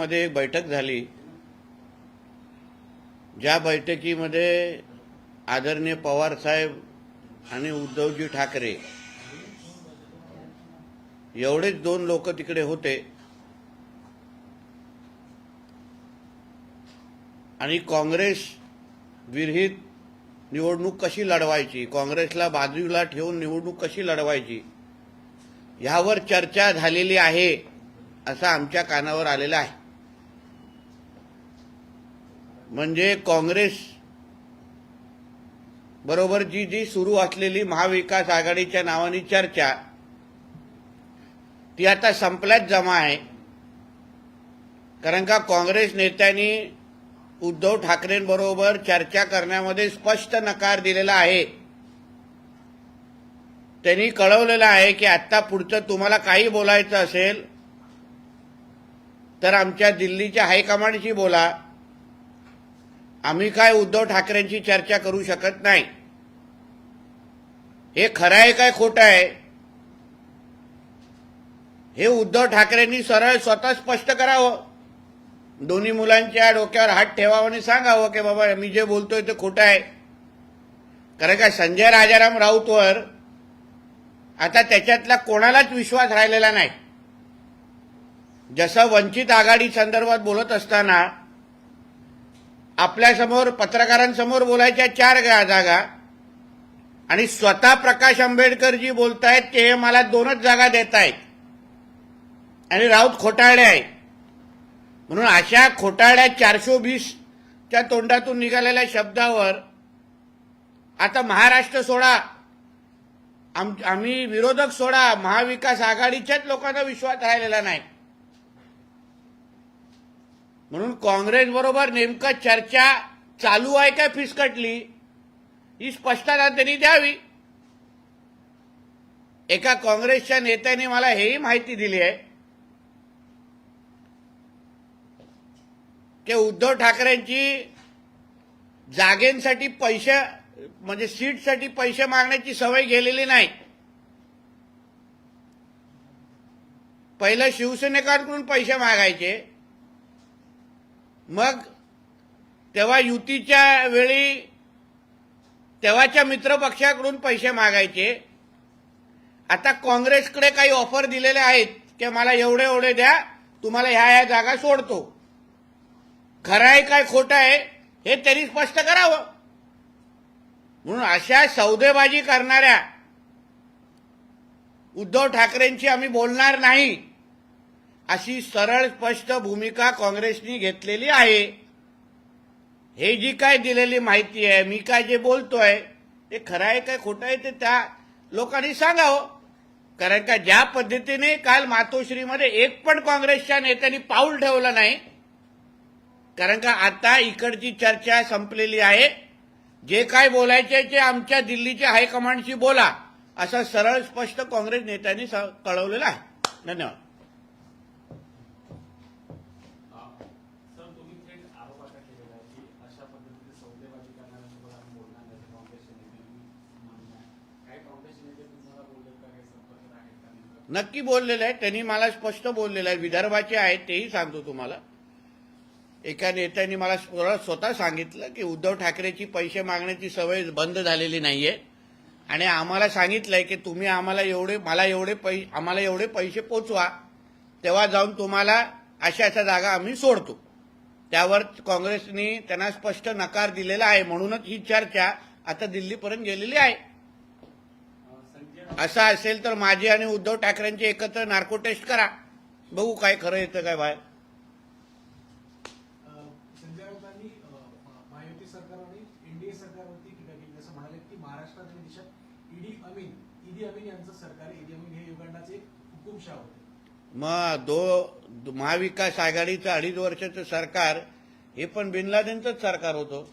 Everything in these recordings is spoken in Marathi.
मध्ये एक बैठक झाली. ज्या बैठकीमध्ये आदरणीय पवार साहेब आणि उद्धवजी ठाकरे एवढेच दोन लोक तिकडे होते. आणि काँग्रेस विरहित निवडणूक कशी लढवायची? काँग्रेसला बाजूला ठेवून निवडणूक कशी लढवायची? ह्यावर चर्चा झालेली आहे असं आमच्या कानावर आलेलं आहे. म्हणजे काँग्रेस बरोबर जी जी सुरू असलेली महाविकास आघाडीच्या नावाने चर्चा ती आता संपल्यात जमा आहे. कारण का काँग्रेस नेत्यांनी उद्धव ठाकरेंबरोबर चर्चा करण्यामध्ये स्पष्ट नकार दिलेला आहे. त्यांनी कळवलेलं आहे की आत्ता पुढचं तुम्हाला काही बोलायचं असेल तर आमच्या दिल्लीच्या हायकमांडशी बोला. आम्ही काय उद्धव ठाकरेंची चर्चा करू शकत नाही. हे खरं आहे काय खोटं आहे? हे उद्धव ठाकरेंनी सरळ स्वतः स्पष्ट करावं. दोन्ही मुलांच्या डोक्यावर हात ठेवावं आणि सांगावं की बाबा मी जे बोलतोय ते खोटं आहे. कारण का संजय राजाराम राऊतवर आता त्याच्यातला कोणालाच विश्वास राहिलेला नाही. जसं वंचित आघाडी संदर्भात बोलत असताना आपल्यासमोर पत्रकारांसमोर बोलायच्या चार गा- जागा आणि स्वतः प्रकाश आंबेडकर जी बोलतायत ते मला दोनच जागा देत आहेत आणि राऊत खोटारडे आहेत. म्हणून अशा खोटाळ्या चारशे वीसच्या तोंडातून निघालेल्या शब्दावर आता महाराष्ट्र सोडा. आम आम्ही विरोधक सोडा. महाविकास आघाडीच्याच लोकांना विश्वास राहिलेला नाही. म्हणून काँग्रेस बरोबर नेमकं चर्चा चालू आहे का फिसकटली ही स्पष्टता त्यांनी द्यावी. एका काँग्रेसच्या नेत्याने मला हेही माहिती दिली आहे. की उद्धव ठाकरेंची जागेंसाठी पैसे म्हणजे सीटसाठी पैसे मागण्याची सवय गेलेली नाही. पहिलं शिवसेनेकडून पैसे मागायचे मग तेव्हा युतीच्या वेळी तेव्हाच्या मित्रपक्षाकडून पैसे मागायचे. आता काँग्रेसकडे काही ऑफर दिलेले आहेत की मला एवढे एवढे द्या तुम्हाला ह्या ह्या जागा सोडतो. खरं आहे काय खोटं आहे हे त्यांनी स्पष्ट करावं. म्हणून अशा सौदेबाजी करणाऱ्या उद्धव ठाकरेंची आम्ही बोलणार नाही. अशी सरळ स्पष्ट भूमिका काँग्रेसनी घेतलेली आहे. हे जी काय दिलेली माहिती आहे मी काय जे बोलतोय ते खरं आहे काय खोटं आहे ते त्या लोकांनी सांगावं. कारण का ज्या पद्धतीने काल मातोश्रीमध्ये एक पण काँग्रेसच्या नेत्यांनी पाऊल ठेवलं नाही कारण का आता इकडची चर्चा संपलेली आहे. जे काय बोलायचे ते आमच्या दिल्लीच्या हायकमांडशी बोला असं सरळ स्पष्ट काँग्रेस नेत्यांनी स- कळवलेलं आहे. धन्यवाद सर तुम्ही थेट आरोप असा केलेला आहे की अशा पद्धतीने सौदेबाजी करणाऱ्यांसोबत आम्ही बोलणार नाही असं काँग्रेसचे नेत्यांनी म्हणणं आहे काही काँग्रेसचे नेते तुम्हाला बोलले का काही संपर्कात आहेत का नेमकं नक्की बोललेलं आहे. त्यांनी मला स्पष्ट बोललेलं आहे. विदर्भाचे आहेत तेही सांगतो तुम्हाला. एका नेत्यांनी मला स्वतः सांगितलं की उद्धव ठाकरेची पैसे मागण्याची सवय बंद झालेली नाहीये. आणि आम्हाला सांगितलंय की तुम्ही आम्हाला एवढे मला एवढे पै आम्हाला एवढे पैसे पोचवा. तेव्हा जाऊन तुम्हाला अशा अशा जागा आम्ही सोडतो. त्यावर काँग्रेसनी त्यांना स्पष्ट नकार दिलेला आहे. म्हणूनच ही चर्चा आता दिल्लीपर्यंत गेलेली आहे. असं असेल तर माझी आणि उद्धव ठाकरेंची एकत्र नार्को टेस्ट करा. बघू काय खरं येतं काय बाहेर. संजय राऊतांनी अ, महायुती सरकार आणि एनडीए सरकारवरती टीका केली. जसं म्हणाले की महाराष्ट्रात आणि देशात ईडी अमीन ईदी अमीन यांचं सरकार आहे. ईदी अमीन हे युगांडाचे एक हुकुमशाह होते. मग दो महाविकास आघाडीचं अडीच वर्षाचं सरकार हे पण बिन लादेनचंच सरकार होतं.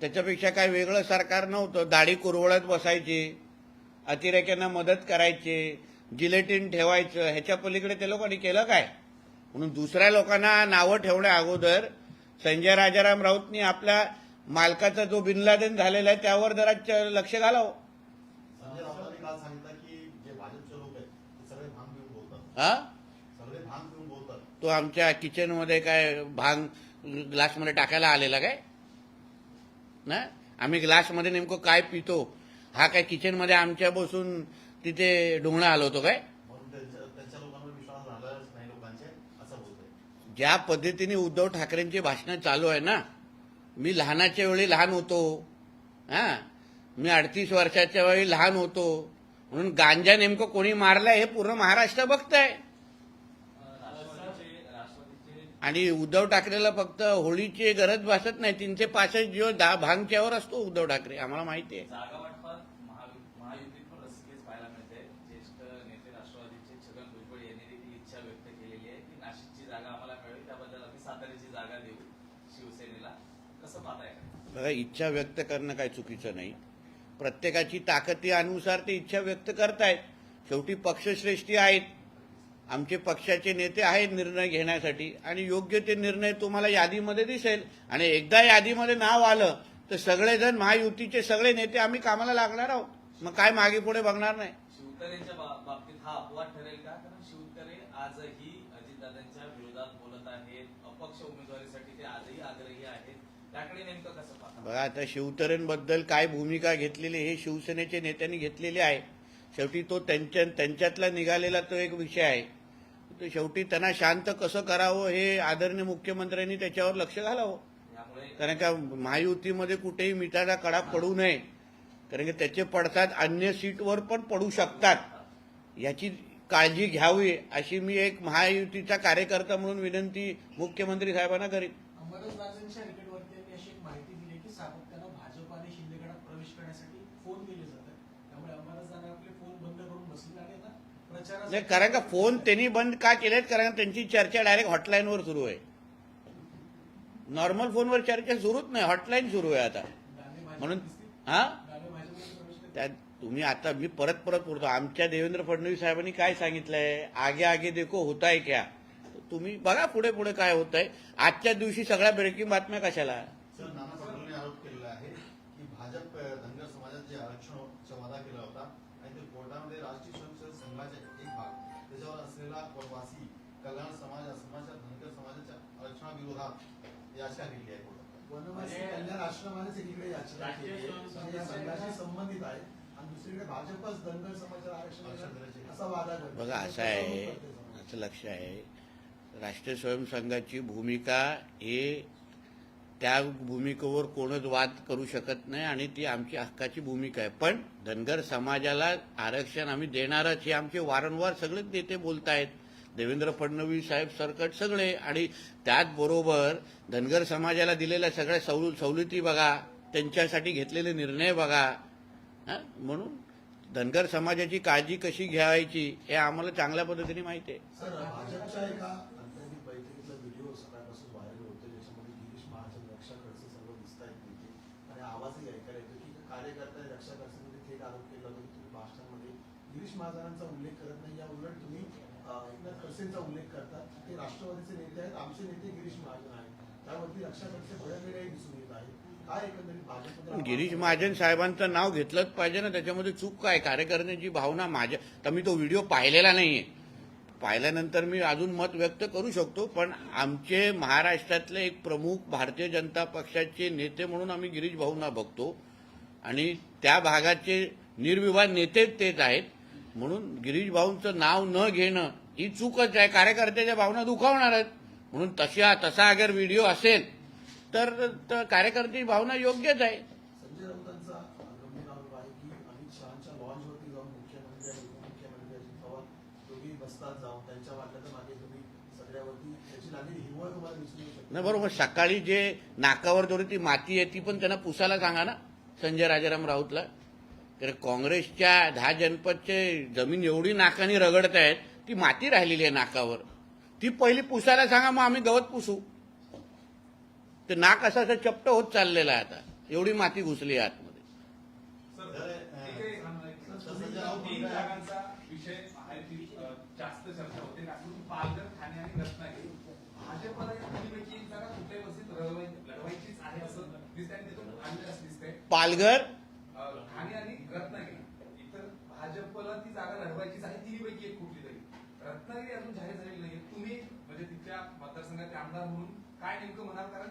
त्याच्यापेक्षा काय वेगळं सरकार नव्हतं. दाढी कुरवळत बसायची अतिरेक्यांना मदत करायची जिलेटिन ठेवायचं ह्याच्या पलीकडे ते लोकांनी केलं काय? म्हणून दुसऱ्या लोकांना नावं ठेवण्या अगोदर संजय राजाराम राऊतनी आपल्या मालकाचा जो बिन लादेन झालेला आहे त्यावर जरा लक्ष घालावं. हा? तो आमच्या किचनमध्ये काय भांग ग्लासमध्ये टाकायला आलेला काय? ना? आम्ही ग्लासमध्ये नेमकं काय पितो? हा काय किचनमध्ये आमच्या बसून तिथे ढोंगणं आलो होतो काय? ज्या पद्धतीने उद्धव ठाकरेंची भाषणं चालू आहे ना मी लहानाच्या वेळी लहान होतो. हा? मी अडतीस वर्षाच्या वेळी लहान होतो. म्हणून गांजा नेमकं कोणी मारलाय हे पूर्ण महाराष्ट्र बघताय. आणि उद्धव ठाकरेला फक्त होळीची गरज भासत नाही तीनशे पासष्ट दिवस दहा भांगच्यावर असतो उद्धव ठाकरे आम्हाला माहिती आहे. बघा इच्छा व्यक्त करणं काही चुकीचं नाही. प्रत्येकाची ताकदीनुसार ते इच्छा व्यक्त करतायत. शेवटी पक्षश्रेष्ठी आहेत. आमचे पक्षाचे नेते आहेत निर्णय घेण्यासाठी आणि योग्य ते निर्णय तुम्हाला यादीमध्ये दिसेल. आणि एकदा यादीमध्ये नाव आलं तर सगळेजण महायुतीचे सगळे नेते आम्ही कामाला लागणार आहोत. मग काय मागे पुढे बघणार नाही? शिवतरेंच्या बा- बाबतीत हा अपवाद ठरेल का? कारण शिवतरे आजही अजितदादांच्या विरोधात बोलत आहेत. अपक्ष उमेदवारीसाठी ते आजही आग्रही आहेत. त्याकडे नेमकं कसं पाहता? बघा आता शिवतरेंबद्दल काय भूमिका घेतलेली हे शिवसेनेचे नेत्यांनी घेतलेली आहे. शेवटी तो त्यांच्या त्यांच्यातला निघालेला तो एक विषय आहे. तो शेवटी त्यांना शांत कसं करावं हे आदरणीय मुख्यमंत्र्यांनी त्याच्यावर लक्ष घालावं. कारण का महायुतीमध्ये कुठेही मिठाचा कडा पडू नये. कारण की त्याचे पडसाद अन्य सीटवर पण पडू शकतात. याची काळजी घ्यावी अशी मी एक महायुतीचा कार्यकर्ता म्हणून विनंती मुख्यमंत्री साहेबांना करीन अंबादासराजांच्या रिकेटवरती यांनी अशी एक माहिती दिली की सातत्यानं भाजप आणि शिंदेगडात प्रवेश करण्यासाठी फोन केले जातात त्यामुळे अंबादासरांना आपले फोन बंद करून बसले आणि आता नाही कारण का फोन त्यांनी बंद का केलेत? कारण का त्यांची चर्चा डायरेक्ट हॉटलाईनवर सुरू आहे. नॉर्मल फोनवर चर्चा सुरूच नाही हॉटलाईन सुरू आहे आता. म्हणून. हा. त्या तुम्ही आता मी परत परत बोलतो. आमच्या देवेंद्र फडणवीस साहेबांनी काय सांगितलंय? आगे आगे देखो होताय क्या? तुम्ही बघा पुढे पुढे काय होत आहे आजच्या दिवशी सगळ्या ब्रेकिंग बातम्या कशाला? याचिका केली आहे वनवासी कल्याण आश्रमानेच एकीकडे याचिका राष्ट्रीय केली आहे. म्हणजे या संघाशी संबंधित आहे आणि दुसरीकडे भाजपच धनगर समाजाला आरक्षण. असा वादा. बघा असं आहे. असं लक्ष आहे राष्ट्रीय स्वयंसंघाची भूमिका हे त्या भूमिकेवर कोणच वाद करू शकत नाही आणि ती आमची हक्काची भूमिका आहे पण धनगर समाजाला आरक्षण आम्ही देणारच हे आमचे वारंवार सगळेच नेते बोलतायत देवेंद्र फडणवीस साहेब सरकट सगळे आणि त्याचबरोबर धनगर समाजाला दिलेल्या सगळ्या सवल सवलती बघा त्यांच्यासाठी घेतलेले निर्णय बघा. म्हणून धनगर समाजाची काळजी कशी घ्यायची हे आम्हाला चांगल्या पद्धतीने माहिती आहे. सर रक्षा खडसे कार्यकर्ता रक्षा खडसेमध्ये थेट आरोप केला होता की तुम्ही गिरीश महाजनांचा उल्लेख करत नाही या उलट तुम्ही अं, एकनाथ खडसेंचा उल्लेख करतात ते राष्ट्रवादीचे नेते आहेत. आमचे नेते गिरीश महाजन आहेत. त्यावरती रक्षा खडसे भडकलेलेही दिसून येत आहे काय एकंदरीत भाजपमध्ये गिरीश महाजन साहेबांचं नाव घेतलंच पाहिजे ना. त्याच्यामध्ये चूक काय? कार्यकर्त्यांची भावना माझ्या तर मी तो व्हिडिओ पाहिलेला नाहीये. पाहिल्यानंतर मी अजून मत व्यक्त करू शकतो पण आमचे महाराष्ट्रातले एक प्रमुख भारतीय जनता पक्षाचे नेते म्हणून आम्ही गिरीश भाऊंना बघतो. आणि त्या भागाचे निर्विवाद नेतेच तेच आहेत. म्हणून गिरीश भाऊंचं नाव न घेणं ही चूकच आहे. कार्यकर्त्याच्या भावना दुखावणार आहेत. म्हणून तशा तसा अगर व्हिडिओ असेल तर तर कार्यकर्त्याची भावना योग्यच आहे. नाही बरोबर. सकाळी जे नाकावर दोरी ती माती आहे ती पण त्यांना पुसायला सांगा ना संजय राजाराम राऊतला. तर काँग्रेसच्या दहा जनपदचे जमीन एवढी नाकाने रगडत आहेत ती माती राहिलेली आहे नाकावर. ती पहिली पुसायला सांगा मग आम्ही गवत पुसू. ते नाक असं असं चपट होत चाललेलं आहे आता. एवढी माती घुसली आहे आतमध्ये. सर तर, ठीक आहे, तर सर, संजय राऊत तीन म्हणताय- जागांचा विषय आहे ती अ, जास्त चर्चा होते कारण पालघर ठाणे आणि रत्नागिरी भाजपला या तिन्हीपैकी एक जागा कुठल्याही परिस्थितीत लढवाय- लढवायचीच आहे असं दिसतंय आणि तिथून आलेलं असं दिसतंय पालघर अ, ठाणे आणि रत्नागिरी इतर भाजपला ती जागा लढवायचीच आहे तिन्हीपैकी एक कुठली तरी रत्नागिरी अजून जाहीर झालेली नाहीये तुम्ही म्हणजे तिथल्या मतदारसंघाचे आमदार म्हणून काय नेमकं म्हणाल? कारण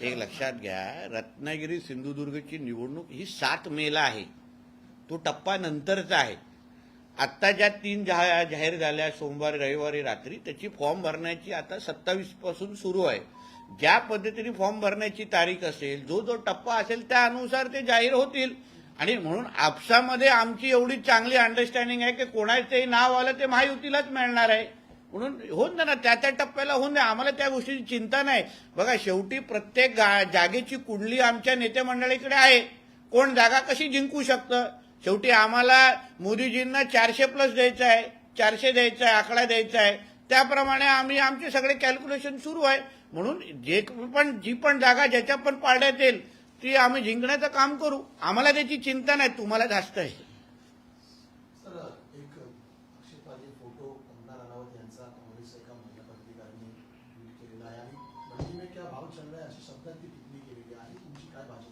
एक- लक्षात घ्या रत्नागिरी सिंधुदुर्गची निवडणूक ही सात मेला आहे. तो टप्पा नंतरचा आहे. आत्ता ज्या तीन जाहीर झाल्या सोमवारी रविवारी रात्री त्याची फॉर्म भरण्याची आता सत्तावीसपासून सुरू आहे. ज्या पद्धतीने फॉर्म भरण्याची तारीख असेल जो जो टप्पा असेल त्यानुसार ते जाहीर होतील. आणि म्हणून आपसामध्ये आमची एवढी चांगली अंडरस्टँडिंग आहे की कोणाचंही नाव आलं ते महायुतीलाच मिळणार आहे. म्हणून होऊन द्या ना त्या त्या टप्प्याला होऊन द्या आम्हाला त्या गोष्टीची चिंता नाही. बघा शेवटी प्रत्येक गा- जागेची कुंडली आमच्या नेते मंडळीकडे आहे. कोण जागा कशी जिंकू शकतं? शेवटी आम्हाला मोदीजींना चारशे प्लस द्यायचं आहे. चारशे द्यायचं आहे आकडा द्यायचा आहे. त्याप्रमाणे आम्ही आमचे सगळे कॅल्क्युलेशन सुरू आहे. म्हणून जे पण जी पण जागा ज्याच्या पण पाड्यात येईल ती आम्ही जिंकण्याचं काम करू. आम्हाला त्याची चिंता नाही. तुम्हाला जास्त आहे सर एक आक्षेपार्ह फोटो रावत यांचा काँग्रेस एका महिला पदाधिकाऱ्यांनी ट्विट केलेला आहे. आणि में क्या भाव चल रहा है शब्दात ती टिप्पणी केलेली आहे. तुमची काय भाजप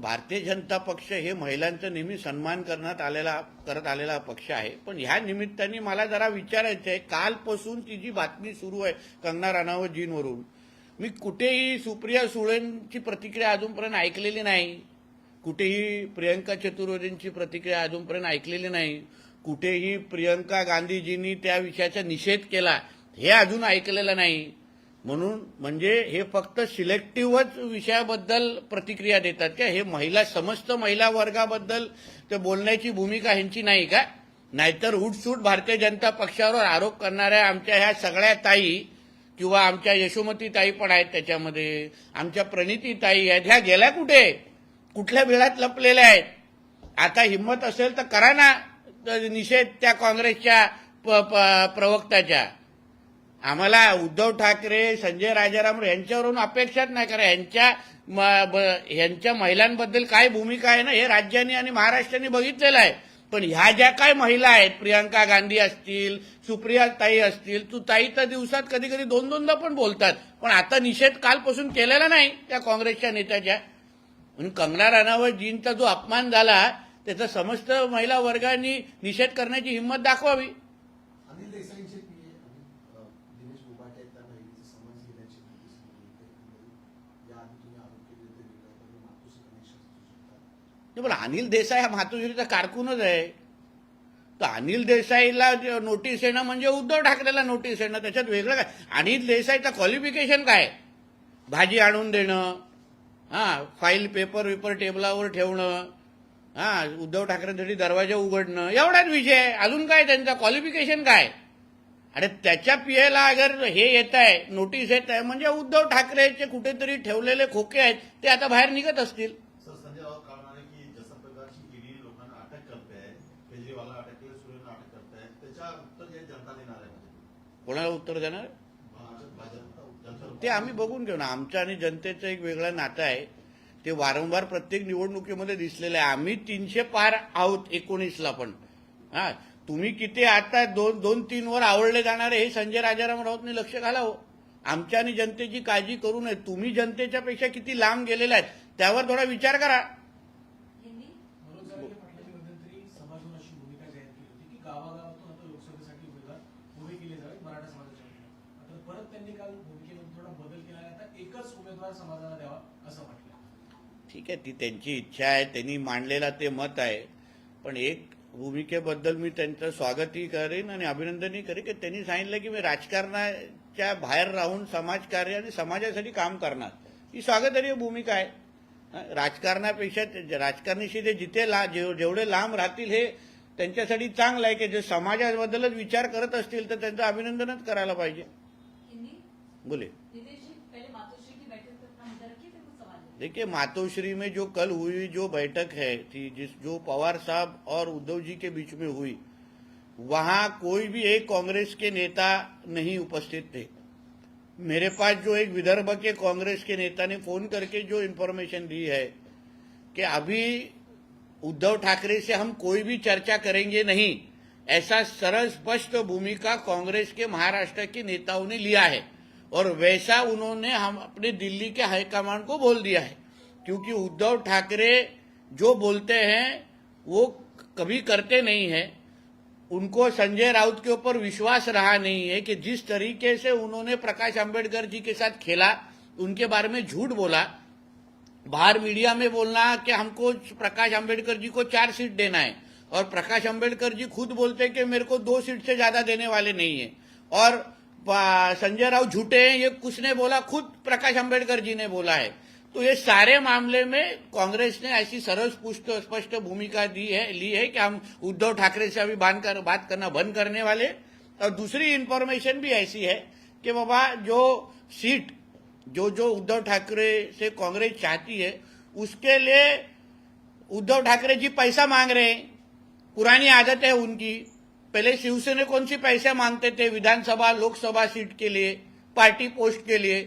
भारतीय जनता पक्ष हे महिलांचा नेहमी सन्मान करण्यात आलेला करत आलेला पक्ष आहे. पण ह्या निमित्ताने मला जरा विचारायचं आहे कालपासून ती जी बातमी सुरू आहे कंगना राणावतजींवरून मी कुठेही सुप्रिया सुळेंची प्रतिक्रिया अजूनपर्यंत ऐकलेली नाही. कुठेही प्रियंका चतुर्वेदींची प्रतिक्रिया अजूनपर्यंत ऐकलेली नाही. कुठेही प्रियंका गांधीजींनी त्या विषयाचा निषेध केला हे अजून ऐकलेलं नाही. म्हणून म्हणजे हे फक्त सिलेक्टिव्हच विषयाबद्दल प्रतिक्रिया देतात का? हे महिला समस्त महिला वर्गाबद्दल ते बोलण्याची भूमिका ह्यांची नाही का? नाहीतर उठसूट भारतीय जनता पक्षावर आरोप करणाऱ्या आमच्या ह्या सगळ्या ताई किंवा आमच्या यशोमती ताई पण आहेत त्याच्यामध्ये आमच्या प्रणिती ताई आहेत ह्या गेल्या कुठे? कुठल्या वेळात लपलेल्या आहेत? आता हिंमत असेल तर करा ना. निषेध त्या काँग्रेसच्या प- प- प्रवक्त्याच्या. आम्हाला उद्धव ठाकरे संजय राजाराम यांच्यावरून अपेक्षाच नाही करा यांच्या ब- यांच्या महिलांबद्दल काय भूमिका आहे ना हे राज्याने आणि महाराष्ट्राने बघितलेलं आहे. पण ह्या ज्या काय महिला आहेत प्रियंका गांधी असतील सुप्रिया ताई असतील तू ताई तर दिवसात कधी कधी दोन दोनदा पण बोलतात. पण आता निषेध कालपासून केलेला नाही त्या काँग्रेसच्या नेत्याच्या. म्हणून कंगना राणावत जींचा जो अपमान झाला त्याचा समस्त महिला वर्गाने निषेध करण्याची हिंमत दाखवावी. अनिल देसाईंचे दिनेश घेण्याची. याआधी तुम्ही आरोप केले होते कनेक्शन पण अनिल देसाई हा मातोश्रीचा कारकूनच आहे. तर अनिल देसाईला जे नोटीस येणं म्हणजे उद्धव ठाकरेला नोटीस येणं त्याच्यात वेगळं काय? अनिल देसाईचं क्वालिफिकेशन काय? भाजी आणून देणं हा फाईल पेपर वेपर टेबलावर ठेवणं हा उद्धव ठाकरेंसाठी दरवाजा उघडणं एवढाच विषय. अजून काय त्यांचा? क्वालिफिकेशन काय? आणि त्याच्या पियला अगर हे येत आहे नोटीस येत आहे म्हणजे उद्धव ठाकरेचे कुठेतरी ठेवलेले खोके आहेत ते आता बाहेर निघत असतील. म्हणजे. कोणाला उत्तर देणार. ते आम्ही बघून घेऊ ना. आमचं आणि जनतेचं एक वेगळं नातं आहे. ते वारंवार प्रत्येक निवडणुकीमध्ये दिसलेलं आहे. आम्ही तीनशे पार आहोत एकोणीसला पण. हा तुम्ही किती आता दोन दोन तीन वर आवडले जाणारे हे संजय राजाराम राऊतने लक्ष घालावं. आमच्या आणि जनतेची काळजी करू नये. तुम्ही जनतेच्या पेक्षा किती लांब गेलेला आहेत त्यावर थोडा विचार करा. परत त्यांनी काल भूमिकेमध्ये थोडा बदल केला आता एकच उमेदवार समाजाला द्यावा असं म्हटलं. ठीक आहे ती त्यांची इच्छा आहे त्यांनी मांडलेला ते मत आहे. पण एक भूमिकेबद्दल मी त्यांचं स्वागतही करेन आणि अभिनंदनही करेन की त्यांनी सांगितलं की मी राजकारणाच्या बाहेर राहून समाजकार्य आणि समाजासाठी काम करणार. ही स्वागतार्ह भूमिका आहे. राजकारणापेक्षा राजकारणाशी ते जिथे ला जेव- जेवढे लांब राहतील हे त्यांच्यासाठी चांगलं आहे की जे समाजाबद्दलच विचार करत असतील तर त्यांचं अभिनंदनच करायला पाहिजे. बोले. देखिए, मातोश्री में जो कल हुई जो बैठक है, थी, जिस, जो पवार साहब और उद्धव जी के बीच में हुई, वहाँ कोई भी एक कांग्रेस के नेता नहीं उपस्थित थे। मेरे पास जो एक विदर्भ के कांग्रेस के नेता ने फ़ोन करके जो इन्फॉर्मेशन दी है कि अभी उद्धव ठाकरे से हम कोई भी चर्चा करेंगे नहीं, ऐसा सरल स्पष्ट भूमिका कांग्रेस के महाराष्ट्र के नेताओं ने लिया है। और वैसा उन्होंने हम अपने दिल्ली के हाईकमान को बोल दिया है। क्योंकि उद्धव ठाकरे जो बोलते हैं, वो कभी करते नहीं है। उनको संजय राउत के ऊपर विश्वास रहा नहीं है कि जिस तरीके से उन्होंने प्रकाश अंबेडकर जी के साथ खेला, उनके बारे में झूठ बोला, बाहर मीडिया में बोलना कि हमको प्रकाश अंबेडकर जी को चार सीट देना है। और प्रकाश अंबेडकर जी खुद बोलते हैं कि मेरे को दो सीट से ज़्यादा देने वाले नहीं है। और संजय राउत झूठे हैं, ये किसने बोला? खुद प्रकाश अंबेडकर जी ने बोला है। तो ये सारे मामले में कांग्रेस ने ऐसी सरल स्पष्ट स्पष्ट भूमिका दी है, ली है कि हम उद्धव ठाकरे से अभी कर, बात करना बंद करने वाले। और दूसरी इंफॉर्मेशन भी ऐसी है कि बाबा, जो सीट, जो जो उद्धव ठाकरे से कांग्रेस चाहती है, उसके लिए उद्धव ठाकरे जी पैसा मांग रहे हैं। पुरानी आदत है उनकी। पहले शिवसेना कौन सी पैसे मांगते थे? विधानसभा, लोकसभा सीट के लिए, पार्टी पोस्ट के लिए।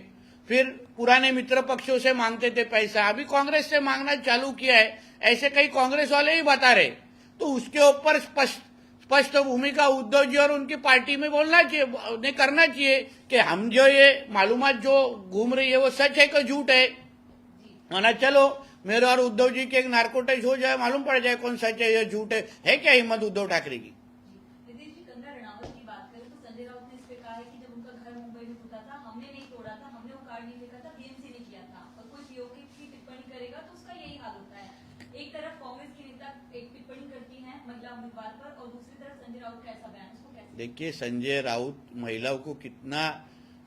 फिर पुराने मित्र पक्षों से मांगते थे पैसा। अभी कांग्रेस से मांगना चालू किया है। ऐसे कई कांग्रेस वाले ही बता रहे। तो उसके ऊपर स्पष्ट स्पष्ट भूमिका उद्धव जी और उनकी पार्टी में बोलना चाहिए उन्हें करना चाहिए कि हम जो ये मालूमात जो घूम रही है, वो सच है कि झूठ है? माना चलो, मेरे और उद्धव जी के एक नार्को टेस्ट हो जाए, मालूम पड़ जाए कौन सच है या झूठ है क्या हिम्मत उद्धव ठाकरे की नितिन जी कंगना रणावत की बात करें तो संजय राउत ने इस पे कहा है कि जब उनका घर मुंबई में टूटा था हमने नहीं तोड़ा था हमने वो कार्ड नहीं फेंका था बीएमसी ने किया था और कोई पीओके की टिप्पणी करेगा तो उसका यही हाल होता है एक तरफ़ कांग्रेस की नेता एक टिप्पणी करती है महिला उम्मीदवार पर और दूसरी तरफ़ संजय राउत का ऐसा बयान उसको कैसे देखिए, संजय राउत महिलाओं को कितना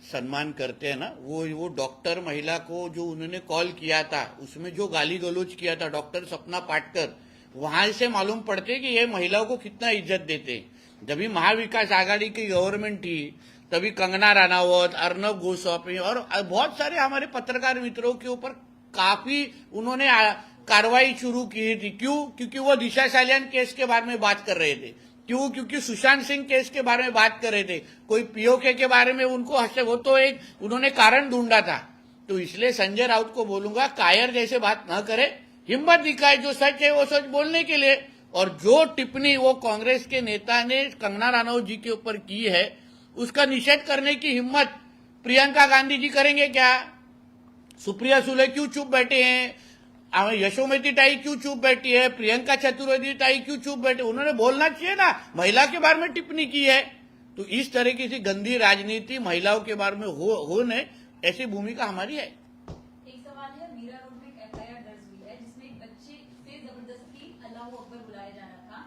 सम्मान करते हैं ना, वो वो डॉक्टर महिला को जो उन्होंने कॉल किया था, उसमें जो गाली गलोच किया था, डॉक्टर सपना पाटकर, वहाँ से मालूम पड़ते कि ये महिलाओं को कितना इज़्ज़त देते हैं। जब भी महाविकास आघाड़ी की गवर्नमेंट थी, तभी कंगना रनावत अर्नब गोस्वामी और बहुत सारे हमारे पत्रकार मित्रों के ऊपर काफ़ी उन्होंने कार्रवाई शुरू की थी। क्यों? क्योंकि वो दिशा सालियान केस के बारे में बात कर रहे थे। क्यों? क्योंकि सुशांत सिंह केस के बारे में बात कर रहे थे। कोई पीओके के बारे में उनको वो तो एक, उन्होंने कारण ढूंढा था। तो इसलिए संजय राउत को बोलूँगा, कायर जैसे बात न करे, हिम्मत दिखाए जो सच है वो सच बोलने के लिए। और जो टिप्पणी वो कांग्रेस के नेता ने कंगना रानौत जी के ऊपर की है, उसका निषेध करने की हिम्मत प्रियंका गांधी जी करेंगे क्या? सुप्रिया सुले क्यों चुप बैठे हैं? यशोमती टाई क्यों चुप बैठी है? प्रियंका चतुर्वेदी टाई क्यों चुप बैठे उन्होंने बोलना चाहिए ना, महिला के बारे में टिप्पणी की है। तो इस तरह की गंदी राजनीति महिलाओं के बारे में हो, होने, ऐसी भूमिका हमारी है एक सवाल है मीरा रोड में एक एफआईआर दर्ज हुई है जिसमें एक बच्चे से ज़बरदस्ती अल्लाह अकबर बुलाया जा रहा था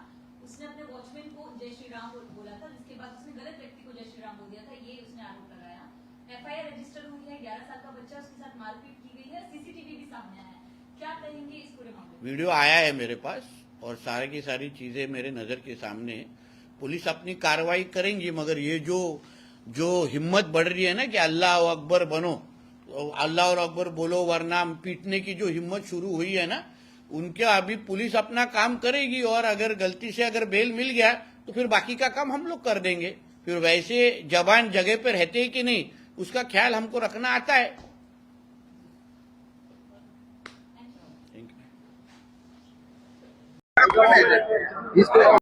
उसने अपने वॉचमैन को जय श्री राम बोल- बोला था जिसके बाद उसने गलत व्यक्ति को जय श्री राम बोल दिया था ये उसने आरोप लगाया एफआईआर रजिस्टर हुई है ग्यारह साल का बच्चा उसके साथ मारपीट की गई है सीसीटीवी भी सामने आया है क्या कहेंगे इस पूरे मामले में वीडियो आया है मेरे पास और सारे की सारी चीज़ें मेरे नज़र के सामने पुलिस अपनी कार्रवाई करेंगी, मगर ये जो जो हिम्मत बढ़ रही है ना कि अल्लाह और अकबर बनो तो अल्लाह और अकबर बोलो, वरना पीटने की जो हिम्मत शुरू हुई है ना, उनके अभी पुलिस अपना काम करेगी और अगर गलती से अगर बेल मिल गया तो फिर बाकी का काम हम लोग कर देंगे। फिर वैसे जवान जगह पे रहते हैं कि नहीं, उसका ख्याल हमको रखना आता है। Isso